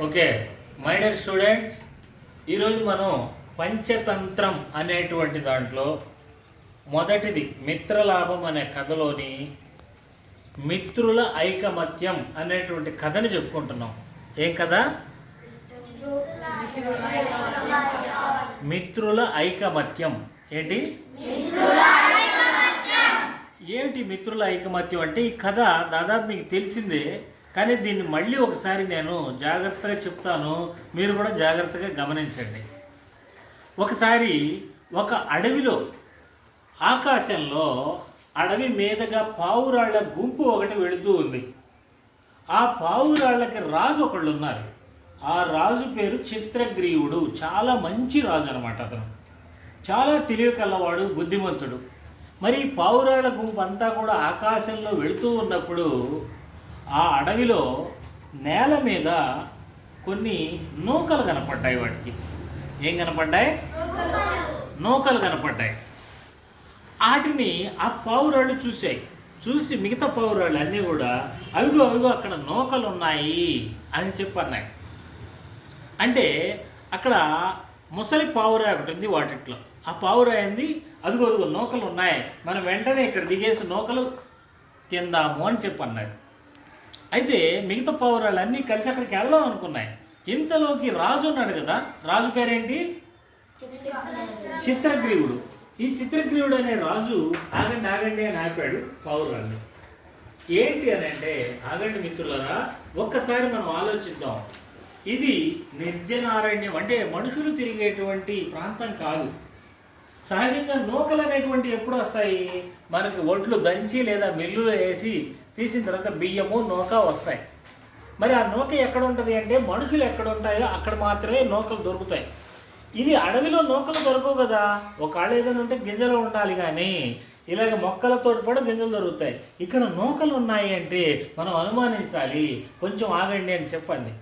Okay my dear students ఈరోజు మనం పంచతంత్రం అనేటువంటి దాంట్లో మొదటిది మిత్రలాభం అనే కథలోని మిత్రుల ఐకమత్యం అనేటువంటి కథని చెప్పుకుంటున్నాం. ఏం కథ? మిత్రుల ఐకమత్యం. ఏంటి? ఏమిటి మిత్రుల ఐకమత్యం? అంటే ఈ కథ దాదాపు మీకు తెలిసిందే కానీ దీన్ని మళ్ళీ ఒకసారి నేను జాగ్రత్తగా చెప్తాను. మీరు కూడా జాగ్రత్తగా గమనించండి. ఒకసారి ఒక అడవిలో ఆకాశంలో అడవి మీదుగా పావురాళ్ళ గుంపు ఒకటి వెళుతూ ఉంది. ఆ పావురాళ్ళకి రాజు ఒకళ్ళు ఉన్నారు ఆ రాజు పేరు చిత్రగ్రీవుడు. చాలా మంచి రాజు అనమాట అతను. చాలా తెలివి కలవాడు బుద్ధిమంతుడు. మరి పావురాళ్ళ గుంపు అంతా కూడా ఆకాశంలో వెళుతూ ఉన్నప్పుడు ఆ అడవిలో నేల మీద కొన్ని నూకలు కనపడ్డాయి వాటికి. ఏం కనపడ్డాయి? నూకలు కనపడ్డాయి. వాటిని ఆ పావురాళ్ళు చూసాయి చూసి మిగతా పావురాళ్ళు అన్నీ కూడా అవిగో అవిగో అక్కడ నూకలు ఉన్నాయి అని చెప్పన్నాయి అంటే అక్కడ ముసలి పావురాయి ఒకటి ఉంది వాటిట్లో. ఆ పావురాయింది అదిగో అదిగో నూకలు ఉన్నాయి మనం వెంటనే ఇక్కడ దిగేసి నూకలు తిందాము అని చెప్పి అన్నారు అయితే మిగతా పావురాలు అన్నీ కలిసి అక్కడికి వెళ్దాం అనుకున్నాయి. ఇంతలోకి రాజు ఉన్నాడు కదా రాజు పేరేంటి? చిత్రగ్రీవుడు. ఈ చిత్రగ్రీవుడు అనే రాజు ఆగండి ఆగండి అని ఆపాడు పౌరాన్ని. ఏంటి అని అంటే ఆగండి మిత్రులరా ఒక్కసారి మనం ఆలోచిద్దాం. ఇది నిర్జనారణ్యం అంటే మనుషులు తిరిగేటువంటి ప్రాంతం కాదు. సహజంగా నూకలు అనేటువంటి ఎప్పుడు వస్తాయి? మనకి ఒట్లు దంచి లేదా మిల్లులో వేసి తీసిన తర్వాత బియ్యము నూక వస్తాయి. మరి ఆ నూక ఎక్కడ ఉంటుంది అంటే మనుషులు ఎక్కడ ఉంటాయో అక్కడ మాత్రమే నూకలు దొరుకుతాయి. ఇది అడవిలో నూకలు దొరకవు కదా. ఒకవేళ ఏదైనా ఉంటే గింజలు ఉండాలి కానీ ఇలాగ మొక్కలతో కూడా గింజలు దొరుకుతాయి. ఇక్కడ నూకలు ఉన్నాయి అంటే మనం అనుమానించాలి. కొంచెం ఆగండి అని చెప్పండి.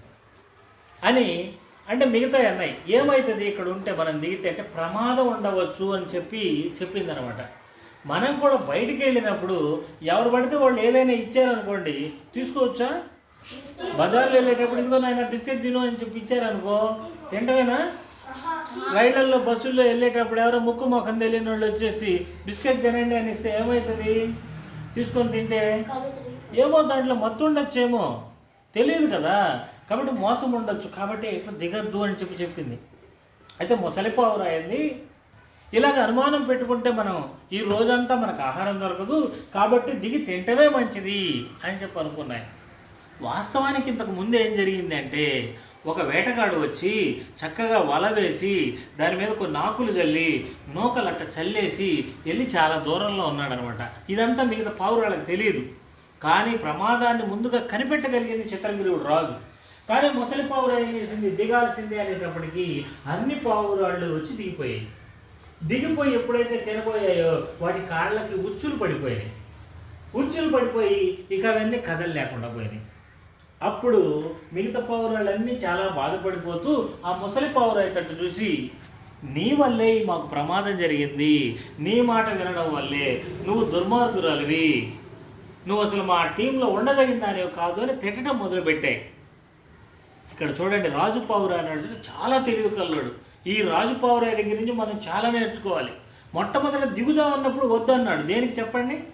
అని అంటే మిగతా అన్నాయి. ఏమవుతుంది ఇక్కడ ఉంటే మనం దిగితే అంటే ప్రమాదం ఉండవచ్చు అని చెప్పి చెప్పిందనమాట. మనం కూడా బయటికి వెళ్ళినప్పుడు ఎవరు పడితే వాళ్ళు ఏదైనా ఇచ్చారనుకోండి తీసుకోవచ్చా? బజార్లో వెళ్ళేటప్పుడు ఇదిగో నాయన బిస్కెట్ తిను అని చెప్పి ఇచ్చారనుకో తింటవేనా? రైళ్ళలో బస్సుల్లో వెళ్ళేటప్పుడు ఎవరో ముక్కు మొఖం తెలియని వాళ్ళు వచ్చేసి బిస్కెట్ తినండి అని ఇస్తే ఏమవుతుంది తీసుకొని తింటే ఏమో దాంట్లో మత్తు ఉండొచ్చేమో తెలియదు కదా. కాబట్టి మోసం ఉండొచ్చు. కాబట్టి దిగద్దు అని చెప్పి చెప్పింది. అయితే ముసలిపావురు ఇలాగ అనుమానం పెట్టుకుంటే మనం ఈ రోజంతా మనకు ఆహారం దొరకదు కాబట్టి దిగి తింటమే మంచిది అని చెప్పి అనుకున్నాయి. వాస్తవానికి ఇంతకు ముందు ఏం జరిగిందంటే ఒక వేటగాడు వచ్చి చక్కగా వల వేసి దాని మీద కొన్ని ఆకులు చల్లి నూకలట్ట చల్లేసి వెళ్ళి చాలా దూరంలో ఉన్నాడనమాట. ఇదంతా మిగతా పావురాళ్ళకి తెలియదు కానీ ప్రమాదాన్ని ముందుగా కనిపెట్టగలిగింది చిత్రగిరివుడు రాజు. కానీ ముసలి పావురా ఏం చేసింది? దిగాల్సిందే అనేటప్పటికీ అన్ని పావురాళ్ళు వచ్చి దిగిపోయాయి. దిగిపోయి ఎప్పుడైతే తినబోయాయో వాటి కాళ్ళకి ఉచ్చులు పడిపోయాయి ఉచ్చులు పడిపోయి ఇక అవన్నీ కథలు లేకుండా పోయినాయి. అప్పుడు మిగతా పావురాళ్ళన్నీ చాలా బాధపడిపోతూ ఆ ముసలి పావురాయితట్టు చూసి నీ వల్లే మాకు ప్రమాదం జరిగింది. నీ మాట వినడం వల్లే నువ్వు దుర్మార్గురాలివి. నువ్వు అసలు మా టీంలో ఉండదగిన కాదు అని తిట్టడం మొదలుపెట్టాయి. ఇక్కడ చూడండి రాజు పావురా అన్నాడు చాలా తెలివి కల్లుడు. ఈ రాజు పావురాయి దగ్గర నుంచి మనం చాలా నేర్చుకోవాలి. మొట్టమొదట దిగుదాం అన్నప్పుడు వద్దన్నాడు దేనికి చెప్పండి?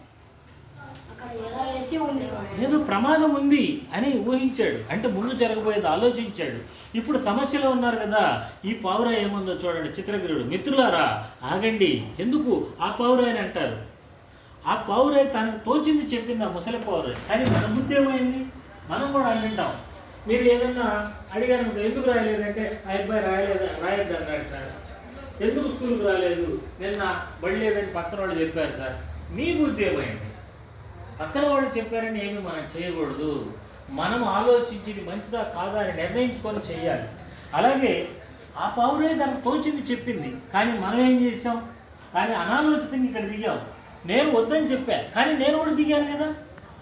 ఏదో ప్రమాదం ఉంది అని ఊహించాడు. అంటే ముందు జరగబోయేది ఆలోచించాడు. ఇప్పుడు సమస్యలో ఉన్నారు కదా ఈ పావురా ఏముందో చూడండి చిత్రగిరుడు. మిత్రులారా ఆగండి. ఎందుకు? ఆ పావురాయి అని అంటారు. ఆ పావురాయి తనకు తోచింది చెప్పింది ఆ ముసలి పావురాయి కానీ మన బుద్ధి ఏమైంది? మనం కూడా అంటుంటాం మీరు ఏదన్నా అడిగాను ఎందుకు రాయలేదంటే ఆ అబ్బాయి రాయలేదు? రాయొద్దు అన్నాడు సార్. ఎందుకు స్కూల్కి రాలేదు? నిన్న బడిలేదని పక్కన వాళ్ళు చెప్పారు సార్. మీ బుద్ధి ఏమైంది? పక్కన వాళ్ళు చెప్పారని ఏమి మనం చేయకూడదు. మనం ఆలోచించింది మంచిదా కాదా అని నిర్ణయించుకొని చేయాలి. అలాగే ఆ పౌరులే తనకు తోచింది చెప్పింది. కానీ మనం ఏం చేసాం కానీ అనాలోచితంగా ఇక్కడ దిగాం. నేను వద్దని చెప్పా. కానీ నేను కూడా దిగాను కదా.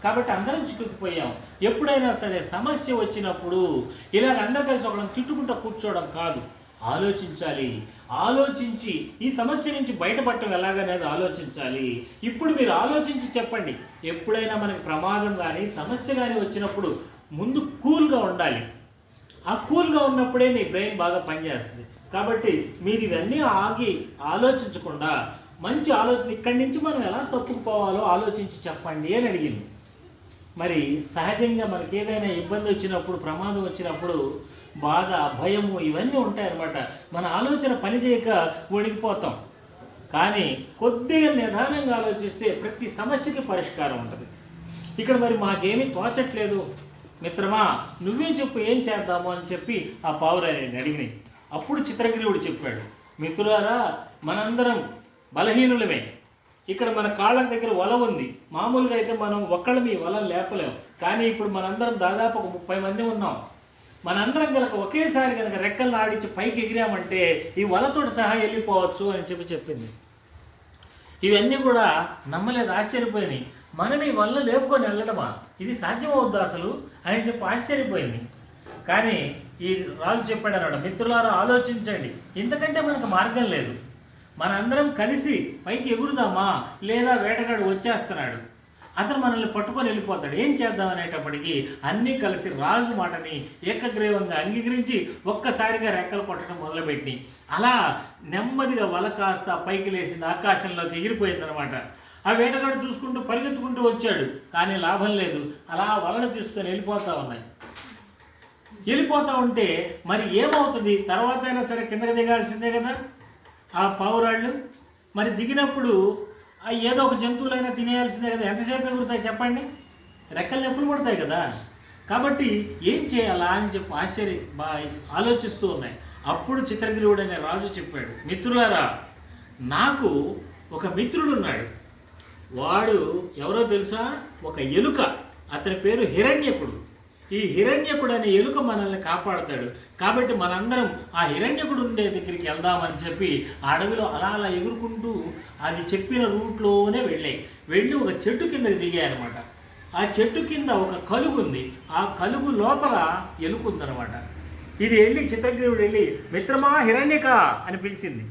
కాబట్టి అందరం చిక్కుకుపోయాం. ఎప్పుడైనా సరే సమస్య వచ్చినప్పుడు ఇలాగ అందరం కలిసి ఒకళ్ళని తిట్టుకుంటూ కూర్చోవడం కాదు. ఆలోచించాలి. ఆలోచించి ఈ సమస్య నుంచి బయటపడటం ఎలాగనేది ఆలోచించాలి. ఇప్పుడు మీరు ఆలోచించి చెప్పండి. ఎప్పుడైనా మనకి ప్రమాదం కానీ సమస్య కానీ వచ్చినప్పుడు ముందు కూల్గా ఉండాలి. ఆ కూల్గా ఉన్నప్పుడే నీ బ్రెయిన్ బాగా పనిచేస్తుంది. కాబట్టి మీరు ఇవన్నీ ఆగి ఆలోచించకుండా మంచి ఆలోచన ఇక్కడి నుంచి మనం ఎలా తప్పుకుపోవాలో ఆలోచించి చెప్పండి అని అడిగింది. మరి సహజంగా మనకి ఏదైనా ఇబ్బంది వచ్చినప్పుడు ప్రమాదం వచ్చినప్పుడు బాధ భయము ఇవన్నీ ఉంటాయన్నమాట. మన ఆలోచన పని చేయక కానీ కొద్దిగా నిదానంగా ఆలోచిస్తే ప్రతి సమస్యకి పరిష్కారం ఉంటుంది. ఇక్కడ మరి మాకేమీ తోచట్లేదు. మిత్రమా నువ్వే చెప్పు ఏం చేద్దాము అని చెప్పి ఆ పావురాయని అడిగినాయి. అప్పుడు చిత్రగిరివుడు చెప్పాడు మిత్రులారా మనందరం బలహీనులమే. ఇక్కడ మన కాళ్ళ దగ్గర వల ఉంది. మామూలుగా అయితే మనం ఒక్కళ్ళమి మీ వల లేపలేం కానీ ఇప్పుడు మనందరం దాదాపు ఒక ముప్పై మంది ఉన్నాం. మనందరం కనుక ఒకేసారి కనుక రెక్కలను ఆడించి పైకి ఎగిరామంటే ఈ వలతో సహా వెళ్ళిపోవచ్చు అని చెప్పి చెప్పింది. ఇవన్నీ కూడా నమ్మలేదు ఆశ్చర్యపోయినాయి. మనం ఈ వల్ల లేపుకొని వెళ్ళడమా ఇది సాధ్యమవుద్దు అసలు? అని చెప్పి ఆశ్చర్యపోయింది. కానీ ఈ రాజు చెప్పాడు అన్నాడు మిత్రులారా ఆలోచించండి. ఇంతకంటే మనకు మార్గం లేదు. మనందరం కలిసి పైకి ఎగురుదామా? లేదా వేటగాడు వచ్చేస్తున్నాడు. అతను మనల్ని పట్టుకొని వెళ్ళిపోతాడు. ఏం చేద్దాం అనేటప్పటికీ అన్నీ కలిసి రాజు మాటని ఏకగ్రీవంగా అంగీకరించి ఒక్కసారిగా రెక్కలు కొట్టడం మొదలుపెట్టి అలా నెమ్మదిగా వల కాస్త పైకి లేచింది. ఆకాశంలోకి ఎగిరిపోయిందనమాట ఆ వేటగాడు చూసుకుంటూ పరిగెత్తుకుంటూ వచ్చాడు. కానీ లాభం లేదు. అలా వలన తీసుకొని వెళ్ళిపోతా ఉన్నాయి. వెళ్ళిపోతా ఉంటే మరి ఏమవుతుంది? తర్వాత అయినా సరే కిందకి దిగాల్సిందే కదా. ఆ పావురాళ్ళు. మరి దిగినప్పుడు ఏదో ఒక జంతువులైనా తినేయాల్సిందే కదా. ఎంతసేపు ఎగురుతాయి చెప్పండి? రెక్కలు నొప్పులు పడతాయి కదా. కాబట్టి ఏం చేయాలా అని చెప్పి ఆశ్చర్య బా ఆలోచిస్తూ ఉన్నాయి. అప్పుడు చిత్రగిరివుడు అనే రాజు చెప్పాడు మిత్రులారా నాకు ఒక మిత్రుడు ఉన్నాడు వాడు ఎవరో తెలుసా? ఒక ఎలుక. అతని పేరు హిరణ్యకుడు. ఈ హిరణ్యకుడు అనే ఎలుక మనల్ని కాపాడుతాడు. కాబట్టి మనందరం ఆ హిరణ్యకుడు ఉండే దగ్గరికి వెళ్దామని చెప్పి ఆ అడవిలో అలా అలా ఎగురుకుంటూ అది చెప్పిన రూట్లోనే వెళ్ళాయి. వెళ్ళి ఒక చెట్టు కిందకి దిగాయి అనమాట ఆ చెట్టు కింద ఒక కలుగు ఉంది. ఆ కలుగు లోపల ఎలుక ఉందన్నమాట. ఇది వెళ్ళి చిత్రగ్రీవుడు వెళ్ళి మిత్రమా హిరణ్యక అని పిలిచింది.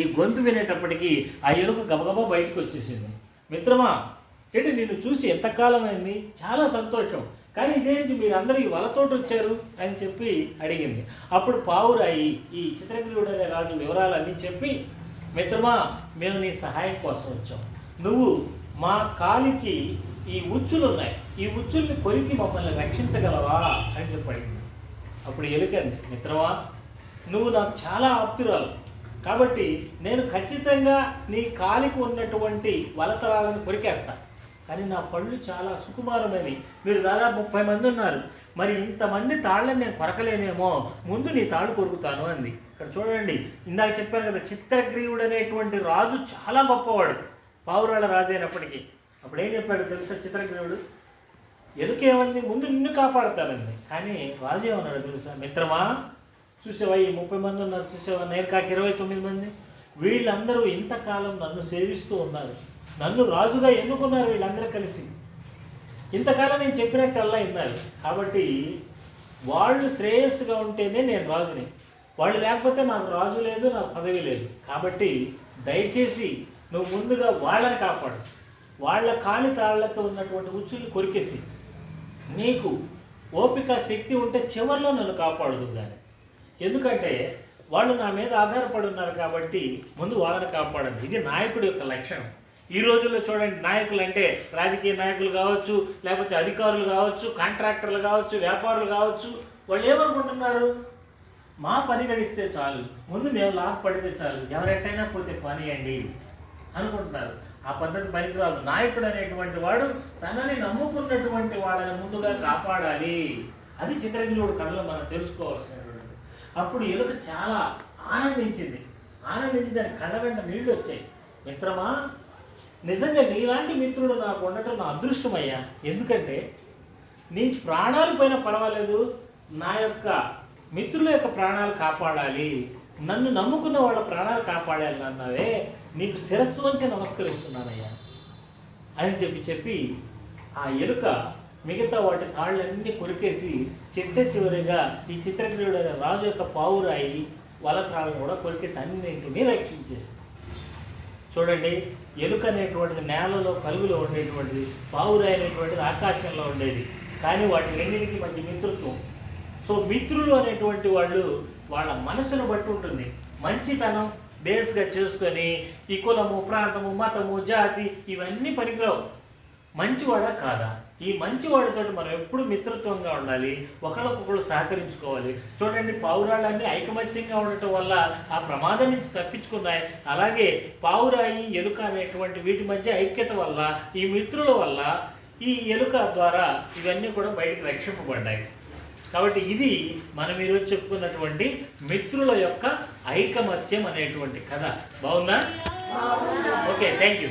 ఈ గొంతు వినేటప్పటికీ ఆ ఎలుక గబగబా బయటకు వచ్చేసింది. మిత్రమా ఏంటి నిన్ను చూసి ఎంతకాలం అయింది చాలా సంతోషం. కానీ ఇదేంటి మీరు అందరూ ఈ వలతోటి వచ్చారు అని చెప్పి అడిగింది. అప్పుడు పావురాయి ఈ చిత్రగ్రీవుడు అనే రాజు వివరాలన్నీ చెప్పి మిత్రమా మేము నీ సహాయం కోసం వచ్చాం. నువ్వు మా కాలికి ఈ ఉచ్చులు ఉన్నాయి ఈ ఉచ్చుల్ని కొరికి మమ్మల్ని రక్షించగలవా అని చెప్పి అడిగింది. అప్పుడు ఎలుకండి మిత్రమా నువ్వు నాకు చాలా ఆప్తురాలు. కాబట్టి నేను ఖచ్చితంగా నీ కాలికి ఉన్నటువంటి వలతరాలను కొరికేస్తాను కానీ నా పళ్ళు చాలా సుకుమారమైనవి. మీరు దాదాపు ముప్పై మంది ఉన్నారు. మరి ఇంతమంది తాళ్ళని నేను కొరకలేనేమో. ముందు నీ తాళ్ళు కొరుకుతాను అంది. ఇక్కడ చూడండి ఇందాక చెప్పాను కదా చిత్రగ్రీవుడు అనేటువంటి రాజు చాలా గొప్పవాడు. పావురాళ్ళ రాజు అయినప్పటికీ. అప్పుడు ఏం చెప్పాడు తెలుసా చిత్రగ్రీవుడు? ఎలుకేమంది? ముందు నిన్ను కాపాడతానండి కానీ రాజు ఏమన్నాడు తెలుసా? మిత్రమా చూసావా ఈ ముప్పై మంది ఉన్నారు చూసావా? నేను కాక ఇరవై తొమ్మిది మంది. వీళ్ళందరూ ఇంతకాలం నన్ను సేవిస్తూ ఉన్నారు. నన్ను రాజుగా ఎన్నుకున్నారు వీళ్ళందరూ కలిసి. ఇంతకాలం నేను చెప్పినట్టల్లా విన్నారు కాబట్టి వాళ్ళు శ్రేయస్సుగా ఉంటేనే నేను రాజుని. వాళ్ళు లేకపోతే నాకు రాజు లేదు నాకు పదవి లేదు. కాబట్టి దయచేసి నువ్వు ముందుగా వాళ్ళని కాపాడు. వాళ్ళ కాలి తాళ్ళతో ఉన్నటువంటి ఉచ్చులు కొరికేసి నీకు ఓపిక శక్తి ఉంటే చివరిలో నన్ను కాపాడదు కానీ ఎందుకంటే వాళ్ళు నా మీద ఆధారపడి ఉన్నారు కాబట్టి ముందు వాళ్ళని కాపాడండి. ఇది నాయకుడి యొక్క లక్షణం. ఈ రోజుల్లో చూడండి నాయకులు అంటే రాజకీయ నాయకులు కావచ్చు లేకపోతే అధికారులు కావచ్చు కాంట్రాక్టర్లు కావచ్చు వ్యాపారులు కావచ్చు వాళ్ళు ఏమనుకుంటున్నారు? మా పని గడిస్తే చాలు ముందు మేము లాభ పడితే చాలు ఎవరెట్టయినా పోతే పని అండి అనుకుంటున్నారు. ఆ పద్ధతి పనికిరాదు. నాయకుడు అనేటువంటి వాడు తనని నమ్ముకున్నటువంటి వాళ్ళని ముందుగా కాపాడాలి. అది చిత్రగిరివుడు కథలో మనం తెలుసుకోవాల్సినటువంటి అప్పుడు ఎలుక చాలా ఆనందించింది. ఆనందించి దాని కళ్ళ వెంట నీళ్ళు వచ్చాయి. మిత్రమా నిజంగా నీలాంటి మిత్రుడు నాకు ఉండటం నా అదృష్టమయ్యా. ఎందుకంటే నీ ప్రాణాలు పైన పర్వాలేదు నా యొక్క మిత్రుల యొక్క ప్రాణాలు కాపాడాలి. నన్ను నమ్ముకున్న వాళ్ళ ప్రాణాలు కాపాడాలి అన్నవే. నీకు శిరస్సు వంచి నమస్కరిస్తున్నానయ్యా. అని చెప్పి చెప్పి ఆ ఎలుక మిగతా వాటి తాళ్ళన్నీ కొరికేసి చిట్ట చివరిగా ఈ చిత్రగ్రీవుడు అనే రాజు యొక్క పావురాయి వలత్రాలను కూడా కొరికేసి అన్నింటినీ రక్షించేసి చూడండి ఎలుక అనేటువంటిది నేలలో కలుగులో ఉండేటువంటిది పావురాయి అనేటువంటిది ఆకాశంలో ఉండేది. కానీ వాటి రెండింటికి మంచి మిత్రుత్వం. సో మిత్రులు అనేటువంటి వాళ్ళు వాళ్ళ మనసును బట్టి ఉంటుంది. మంచితనం బేస్గా చేసుకొని ఈ కులము ప్రాంతము మతము జాతి ఇవన్నీ పనికిరావు. మంచివాడా కాదా? ఈ మంచివాడితో మనం ఎప్పుడు మిత్రత్వంగా ఉండాలి ఒకళ్ళకొకళ్ళు సహకరించుకోవాలి. చూడండి పావురాళ్ళన్నీ ఐకమత్యంగా ఉండటం వల్ల ఆ ప్రమాదం నుంచి తప్పించుకున్నాయి. అలాగే పావురాయి ఎలుక అనేటువంటి వీటి మధ్య ఐక్యత వల్ల ఈ మిత్రుల వల్ల ఈ ఎలుక ద్వారా ఇవన్నీ కూడా బయటకు రక్షింపబడ్డాయి. కాబట్టి ఇది మనం ఈరోజు చెప్పుకున్నటువంటి మిత్రుల యొక్క ఐకమత్యం అనేటువంటి కథ. బాగుందా? Okay thank you